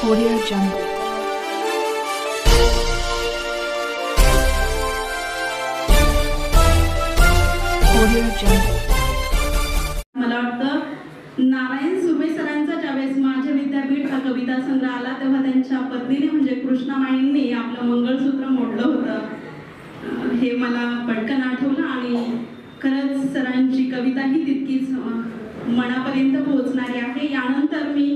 Audio Jungle. Audio Jungle. मला वाटतं नारायण सुभे सरांचा ज्यावेळेस माझे विद्यापीठ हा कविता संग्रह आला तेव्हा त्यांच्या पत्नीने म्हणजे कृष्णामाईंनी आपलं मंगळसूत्र मोडलं होतं हे मला पटकन आठवलं आणि खरंच सरांची कविता ही तितकीच मनापर्यंत पोहोचणारी आहे यानंतर मी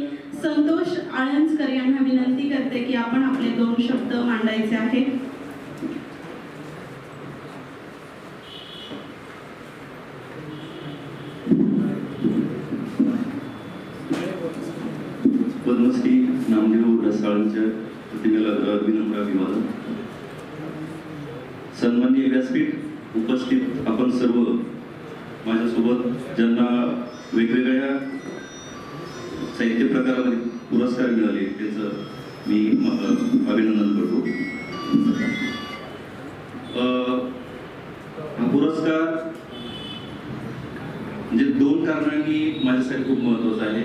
संतोष आळंजकर यांना विनंती करते की आपण आपले दोन शब्द मांडायचे आहेत. पद्मश्री नामदेव रसाळांच्या प्रतिमेला विनम्र अभिवादन. सन्माननीय व्यासपीठ उपस्थित आपण सर्व माझ्यासोबत ज्यांना वेगवेगळ्या साहित्य प्रकारामध्ये पुरस्कार मिळाले. त्याचं मी अभिनंदन करतो. हा पुरस्कार म्हणजे दोन कारणांनी माझ्यासाठी खूप महत्त्वाचा आहे.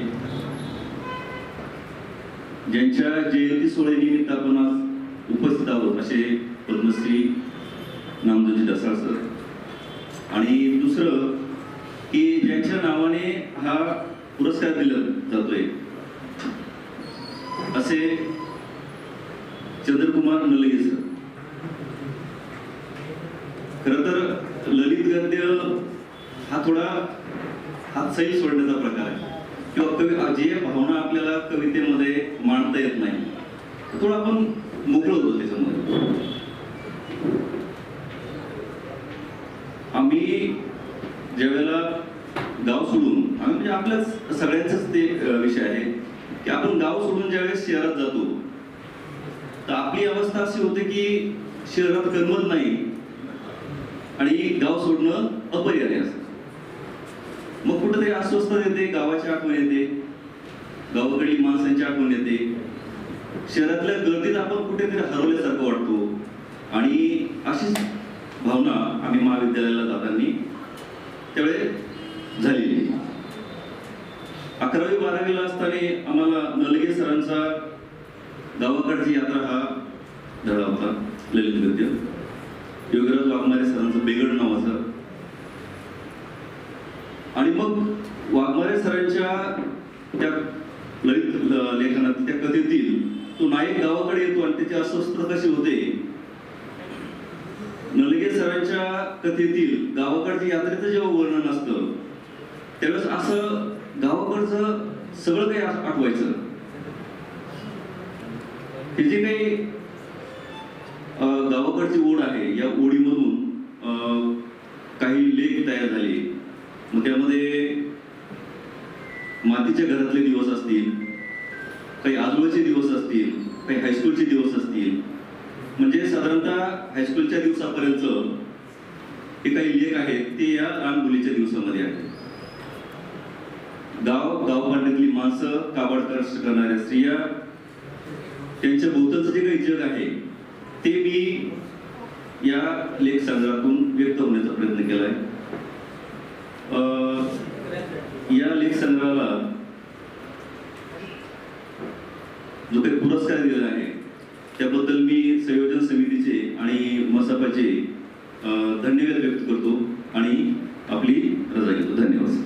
ज्यांच्या जयंती सोहळ्यानिमित्त आपण आज उपस्थित आहोत असे पद्मश्री नामदोजी दसाळ सर. आणि दुसरं की ज्यांच्या नावाने हा पुरस्कार दिला जातोय. असे चंद्रकुमार नलगे सर. खर तर ललित गद्य हा थोडा हात सैल सोडण्याचा प्रकार आहे. किंवा कवी जे भावना आपल्याला कवितेमध्ये मांडता येत नाही थोडं आपण मोकळं होतो त्याच्यामध्ये. आम्ही ज्यावेळेला गाव सोडून आम्ही सगळ्यांचाच ते विषय आहे की आपण गाव सोडून ज्यावेळेस शहरात जातो तर आपली अवस्था अशी होते की शहरात करमत नाही आणि गाव सोडणं अपरिहार्य असतं मग कुठेतरी अस्वस्थता येते गावाची आठवण येते गावाकडली माणसांची आठवण येते शहरातल्या गर्दीत आपण कुठेतरी हरवल्यासारखं वाटतो आणि अशीच भावना आम्ही महाविद्यालयाला जाताना त्यावेळे झालेली आहे. अकरावी बारावीला असताना आम्हाला नलगे सरांचा गावाकडची यात्रा हा धडा होता ललित गद्य योगीराज वाघमारे सरांचं बेगड नावाचं. आणि मग वाघमारे सरांच्या त्या ललित लेखनात त्या कथेतील तो नायक गावाकडे येतो आणि त्याची अस्वस्थ कशी होते? नलगे सरांच्या कथेतील गावाकडच्या यात्रेचं जेव्हा वर्णन असतं त्यावेळेस असं गावाकडचं सगळं काही आठवायचं हे जे काही गावाकडची ओढ आहे या ओढीमधून काही लेख तयार झाले. मग त्यामध्ये मातीच्या घरातले दिवस असतील काही आजोबाचे दिवस असतील काही हायस्कूलचे दिवस असतील. म्हणजे साधारणतः हायस्कूलच्या दिवसापर्यंत हे काही लेख आहेत ते या लहान मुलीच्या दिवसामध्ये आहेत. गाव गावपाड्यातली माणसं काबाड करणाऱ्या स्त्रिया त्यांच्या भोवतचं जे काही जग आहे ते मी या लेख संग्रहातून व्यक्त होण्याचा प्रयत्न केलाय. अं, या लेख संग्रहाला जो काही पुरस्कार दिलेला आहे त्याबद्दल मी संयोजन समितीचे आणि मसापाचे धन्यवाद व्यक्त करतो आणि आपली रजा घेतो धन्यवाद